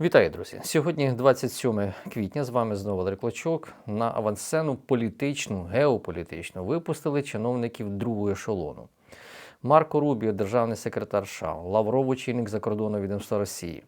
Вітаю, друзі! Сьогодні 27 квітня. З вами знову Валерій Клочок. На авансцену політичну, геополітичну випустили чиновників другого ешелону. Марко Рубіо, державний секретар США, Лавров, очільник закордонного відомства Росії,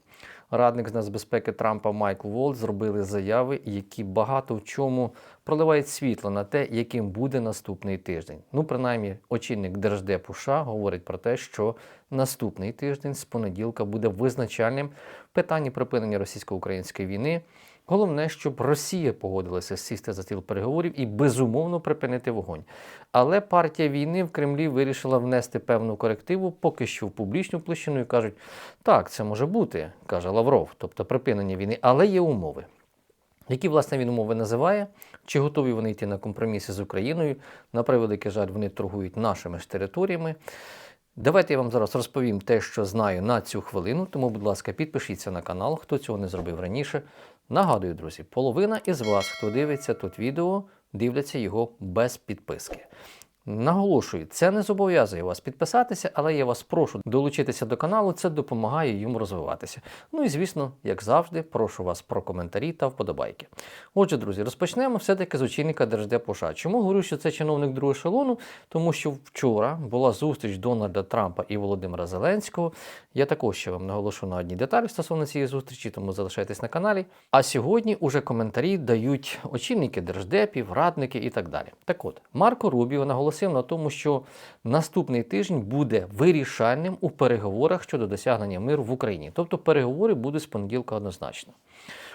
радник з нацбезпеки Трампа Майкл Волт зробили заяви, які багато в чому проливають світло на те, яким буде наступний тиждень. Ну, принаймні, очільник Держдепу США говорить про те, що наступний тиждень з понеділка буде визначальним в питанні припинення російсько-української війни. Головне, щоб Росія погодилася сісти за стіл переговорів і безумовно припинити вогонь. Але партія війни в Кремлі вирішила внести певну корективу, поки що в публічну площину і кажуть, так, це може бути, каже Лавров, тобто припинення війни, але є умови. Які, власне, він умови називає? Чи готові вони йти на компроміси з Україною? На превеликий жаль, вони торгують нашими ж територіями. Давайте я вам зараз розповім те, що знаю на цю хвилину. Тому, будь ласка, підпишіться на канал, хто цього не зробив раніше. Нагадую, друзі, половина із вас, хто дивиться тут відео, дивляться його без підписки. Наголошую, це не зобов'язує вас підписатися, але я вас прошу долучитися до каналу, це допомагає йому розвиватися. Ну і звісно, як завжди, прошу вас про коментарі та вподобайки. Отже, друзі, розпочнемо все-таки з очільника Держдепу США. Чому говорю, що це чиновник другого ешелону? Тому що вчора була зустріч Дональда Трампа і Володимира Зеленського. Я також ще вам наголошу на одній деталі стосовно цієї зустрічі, тому залишайтесь на каналі. А сьогодні уже коментарі дають очільники держдепів, радники і так далі. Так от, Марко Рубіо наголосив на тому, що наступний тиждень буде вирішальним у переговорах щодо досягнення миру в Україні. Тобто переговори будуть з понеділка однозначно.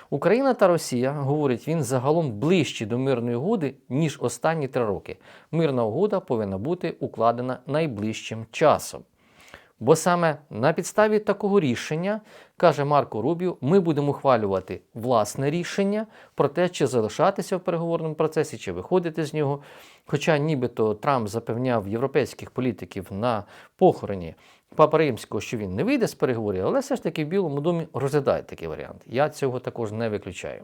Україна та Росія, говорить він, загалом ближчі до мирної угоди, ніж останні три роки. Мирна угода повинна бути укладена найближчим часом. Бо саме на підставі такого рішення, каже Марко Рубіо, ми будемо ухвалювати власне рішення про те, чи залишатися в переговорному процесі, чи виходити з нього. Хоча нібито Трамп запевняв європейських політиків на похороні Папа Римського, що він не вийде з переговорів, але все ж таки в Білому домі розглядають такий варіант. Я цього також не виключаю.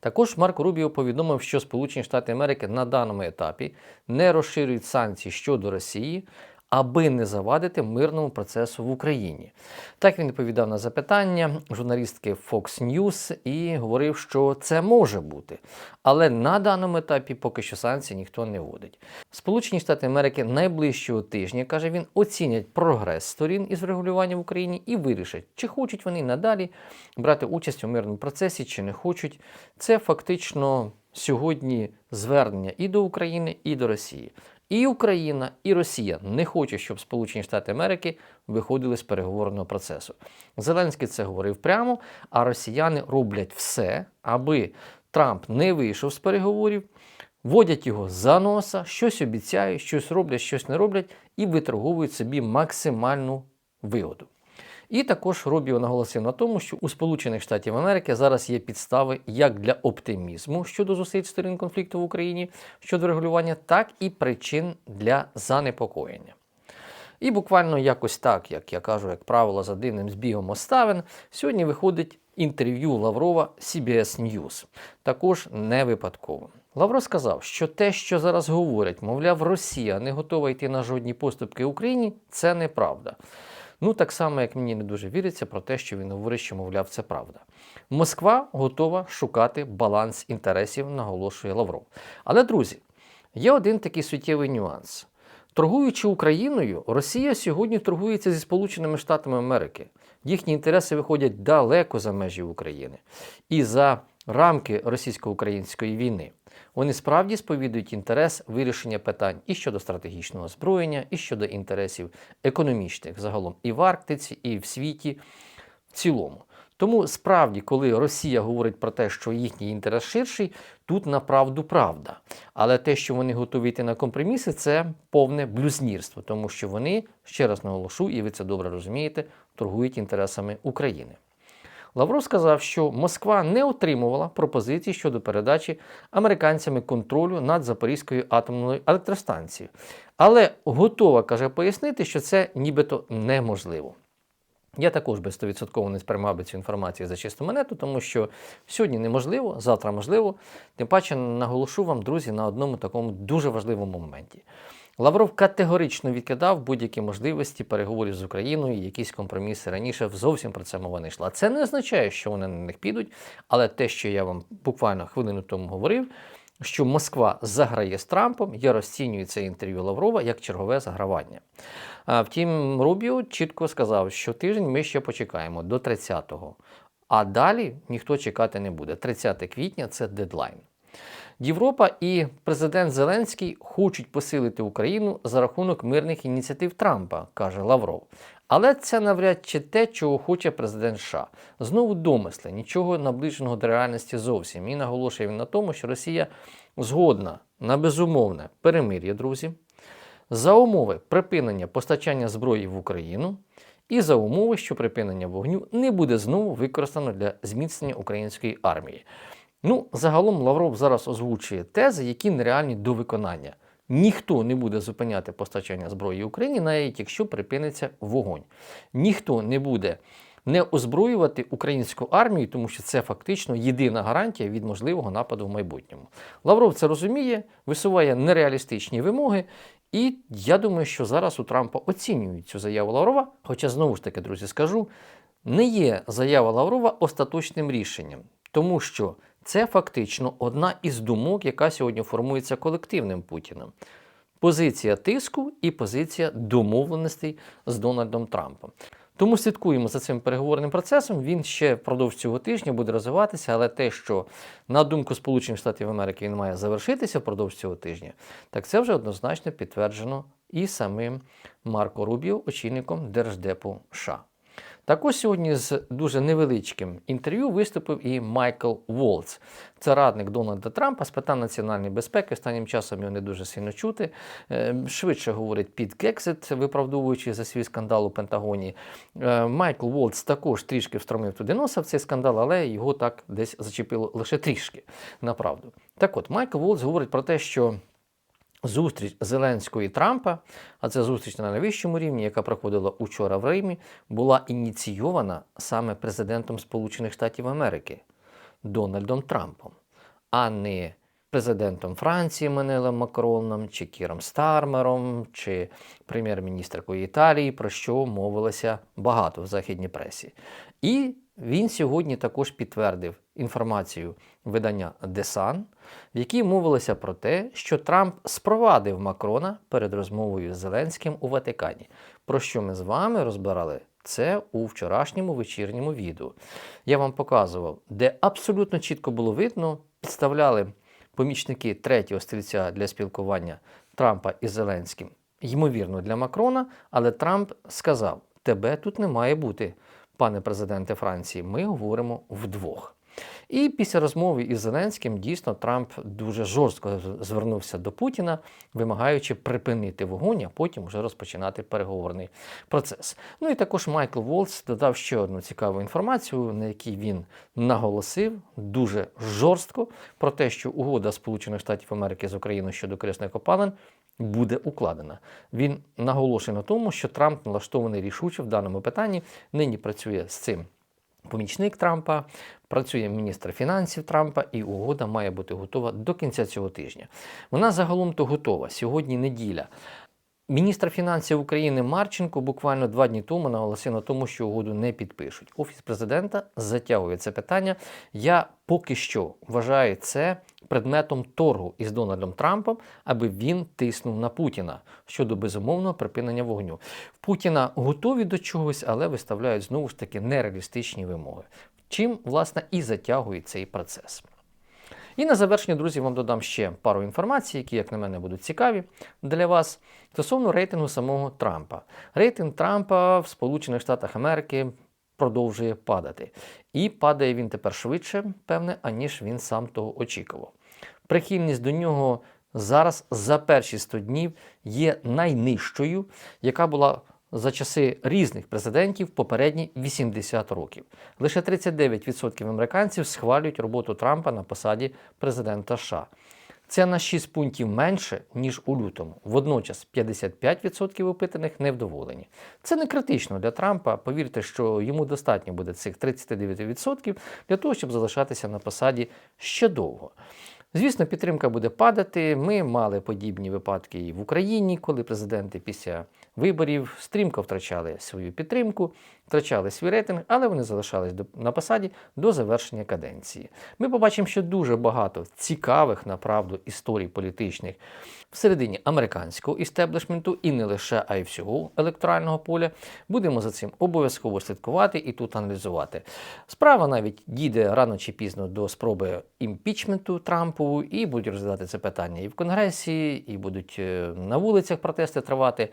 Також Марко Рубіо повідомив, що Сполучені Штати Америки на даному етапі не розширюють санкції щодо Росії, аби не завадити мирному процесу в Україні. Так він відповідав на запитання журналістки Fox News і говорив, що це може бути. Але на даному етапі поки що санкції ніхто не вводить. Сполучені Штати Америки найближчого тижня, каже він, оцінять прогрес сторін із врегулювання в Україні і вирішать, чи хочуть вони надалі брати участь у мирному процесі, чи не хочуть. Це фактично сьогодні звернення і до України, і до Росії. І Україна, і Росія не хочуть, щоб Сполучені Штати Америки виходили з переговорного процесу. Зеленський це говорив прямо, а росіяни роблять все, аби Трамп не вийшов з переговорів, водять його за носа, щось обіцяють, щось роблять, щось не роблять, і виторговують собі максимальну вигоду. І також Рубіо наголосив на тому, що у Сполучених Штатів Америки зараз є підстави як для оптимізму щодо зусиль сторін конфлікту в Україні щодо регулювання, так і причин для занепокоєння. І буквально якось так, як я кажу, як правило, за дивним збігом обставин, сьогодні виходить інтерв'ю Лаврова CBS News. Також не випадково. Лавров сказав, що те, що зараз говорять, мовляв, Росія не готова йти на жодні поступки Україні, це неправда. Ну, так само, як мені не дуже віриться про те, що він говорить, що, мовляв, це правда. Москва готова шукати баланс інтересів, наголошує Лавров. Але, друзі, є один такий суттєвий нюанс. Торгуючи Україною, Росія сьогодні торгується зі Сполученими Штатами Америки. Їхні інтереси виходять далеко за межі України і за рамки російсько-української війни. Вони справді сповідують інтерес вирішення питань і щодо стратегічного озброєння, і щодо інтересів економічних загалом і в Арктиці, і в світі в цілому. Тому справді, коли Росія говорить про те, що їхній інтерес ширший, тут направду правда. Але те, що вони готові йти на компроміси, це повне блюзнірство, тому що вони, ще раз наголошу, і ви це добре розумієте, торгують інтересами України. Лавров сказав, що Москва не отримувала пропозицій щодо передачі американцями контролю над Запорізькою атомною електростанцією, але готова каже пояснити, що це нібито неможливо. Я також би 100% не сприймав би цю інформацію за чисту монету, тому що сьогодні неможливо, завтра можливо. Тим паче наголошу вам, друзі, на одному такому дуже важливому моменті. Лавров категорично відкидав будь-які можливості переговорів з Україною, якісь компроміси раніше зовсім про це мова не йшла. Це не означає, що вони на них підуть, але те, що я вам буквально хвилину тому говорив, що Москва заграє з Трампом, я розцінюю це інтерв'ю Лаврова як чергове загравання. А втім, Рубіо чітко сказав, що тиждень ми ще почекаємо до 30-го. А далі ніхто чекати не буде. 30 квітня це дедлайн. Європа і президент Зеленський хочуть посилити Україну за рахунок мирних ініціатив Трампа, каже Лавров. Але це навряд чи те, чого хоче президент США. Знову домисли, нічого наближеного до реальності зовсім. І наголошує він на тому, що Росія згодна на безумовне перемир'я, друзі, за умови припинення постачання зброї в Україну і за умови, що припинення вогню не буде знову використано для зміцнення української армії. Ну, загалом Лавров зараз озвучує тези, які нереальні до виконання. Ніхто не буде зупиняти постачання зброї Україні, навіть якщо припиниться вогонь. Ніхто не буде не озброювати українську армію, тому що це фактично єдина гарантія від можливого нападу в майбутньому. Лавров це розуміє, висуває нереалістичні вимоги, і я думаю, що зараз у Трампа оцінюють цю заяву Лаврова. Хоча, знову ж таки, друзі, скажу, не є заява Лаврова остаточним рішенням, тому що це фактично одна із думок, яка сьогодні формується колективним Путіним. Позиція тиску і позиція домовленостей з Дональдом Трампом. Тому слідкуємо за цим переговорним процесом. Він ще впродовж цього тижня буде розвиватися, але те, що на думку Сполучених Штатів Америки він має завершитися впродовж цього тижня, так це вже однозначно підтверджено і самим Марко Рубіо, очільником Держдепу США. Також сьогодні з дуже невеличким інтерв'ю виступив і Майкл Волц. Це радник Дональда Трампа з питань національної безпеки. Останнім часом його не дуже сильно чути. Е, Швидше говорить під Кексит, виправдовуючи за свій скандал у Пентагоні. Е, Майкл Волц також трішки встромив туди носа в цей скандал, але його так десь зачепило лише трішки. Направду. Так от, Майкл Волц говорить про те, що. Зустріч Зеленського і Трампа, а це зустріч на найвищому рівні, яка проходила учора в Римі, була ініційована саме президентом Сполучених Штатів Америки Дональдом Трампом, а не президентом Франції Манелем Макроном, чи Кіром Стармером, чи прем'єр-міністркою Італії, про що мовилося багато в західній пресі. І він сьогодні також підтвердив інформацію видання The в якій мовилося про те, що Трамп спровадив Макрона перед розмовою з Зеленським у Ватикані, про що ми з вами розбирали це у вчорашньому вечірньому відео. Я вам показував, де абсолютно чітко було видно, підставляли помічники третього стрільця для спілкування Трампа із Зеленським, ймовірно, для Макрона, але Трамп сказав: Тебе тут не має бути, пане президенте Франції, ми говоримо вдвох. І після розмови із Зеленським дійсно Трамп дуже жорстко звернувся до Путіна, вимагаючи припинити вогонь, а потім вже розпочинати переговорний процес. Ну і також Майкл Волц додав ще одну цікаву інформацію, на якій він наголосив дуже жорстко про те, що угода Сполучених Штатів Америки з Україною щодо корисних копалин буде укладена. Він наголошує на тому, що Трамп налаштований рішуче в даному питанні. Нині працює з цим помічник Трампа, працює міністр фінансів Трампа, і угода має бути готова до кінця цього тижня. Вона загалом то готова. Сьогодні неділя. Міністр фінансів України Марченко буквально два дні тому наголосив на тому, що угоду не підпишуть. Офіс президента затягує це питання. Я поки що вважаю це предметом торгу із Дональдом Трампом, аби він тиснув на Путіна щодо безумовного припинення вогню. Путіна готові до чогось, але виставляють знову ж таки нереалістичні вимоги. Чим власне і затягує цей процес. І на завершення, друзі, вам додам ще пару інформацій, які, як на мене, будуть цікаві для вас стосовно рейтингу самого Трампа. Рейтинг Трампа в Сполучених Штатах Америки продовжує падати. І падає він тепер швидше, певне, аніж він сам того очікував. Прихильність до нього зараз за перші 100 днів є найнижчою, яка була за часи різних президентів попередні 80 років. Лише 39% американців схвалюють роботу Трампа на посаді президента США. Це на 6 пунктів менше, ніж у лютому. Водночас 55% опитаних невдоволені. Це не критично для Трампа. Повірте, що йому достатньо буде цих 39% для того, щоб залишатися на посаді ще довго. Звісно, підтримка буде падати. Ми мали подібні випадки і в Україні, коли президенти після виборів стрімко втрачали свою підтримку, втрачали свій рейтинг, але вони залишались на посаді до завершення каденції. Ми побачимо, що дуже багато цікавих направду історій політичних всередині американського істеблішменту і не лише, а й всього електорального поля. Будемо за цим обов'язково слідкувати і тут аналізувати. Справа навіть дійде рано чи пізно до спроби імпічменту Трампу, і будуть розглядати це питання і в Конгресі, і будуть е, на вулицях протести тривати.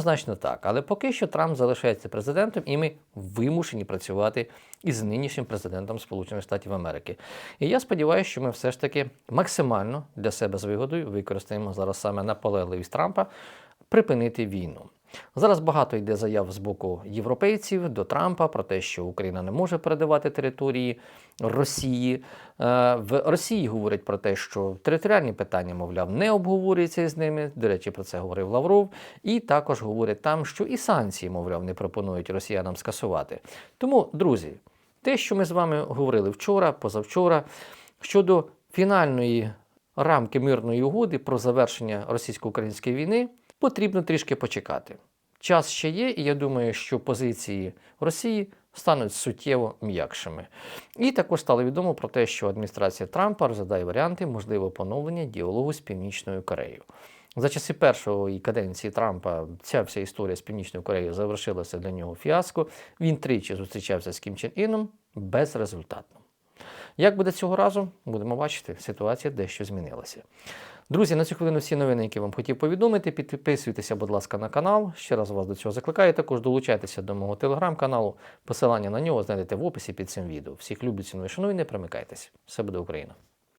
Однозначно так. Але поки що Трамп залишається президентом, і ми вимушені працювати із нинішнім президентом Сполучених Штатів Америки. І я сподіваюся, що ми все ж таки максимально для себе з вигодою використаємо зараз саме наполегливість Трампа припинити війну. Зараз багато йде заяв з боку європейців до Трампа про те, що Україна не може передавати території Росії. Е, В Росії говорять про те, що територіальні питання, мовляв, не обговорюються з ними. До речі, про це говорив Лавров. І також говорять там, що і санкції, мовляв, не пропонують росіянам скасувати. Тому, друзі, те, що ми з вами говорили вчора, позавчора, щодо фінальної рамки мирної угоди про завершення російсько-української війни, потрібно трішки почекати. Час ще є, і я думаю, що позиції Росії стануть суттєво м'якшими. І також стало відомо про те, що адміністрація Трампа розглядає варіанти можливого поновлення діалогу з Північною Кореєю. За часи першої каденції Трампа ця вся історія з Північною Кореєю завершилася для нього фіаско. Він тричі зустрічався з Кім Чен Іном безрезультатно. Як буде цього разу, будемо бачити, ситуація дещо змінилася. Друзі, на цю хвилину всі новини, які вам хотів повідомити. Підписуйтеся, будь ласка, на канал. Ще раз вас до цього закликаю. Також долучайтеся до мого телеграм-каналу. Посилання на нього знайдете в описі під цим відео. Всіх люблю, ціную, шаную, не примикайтесь. Все буде Україна!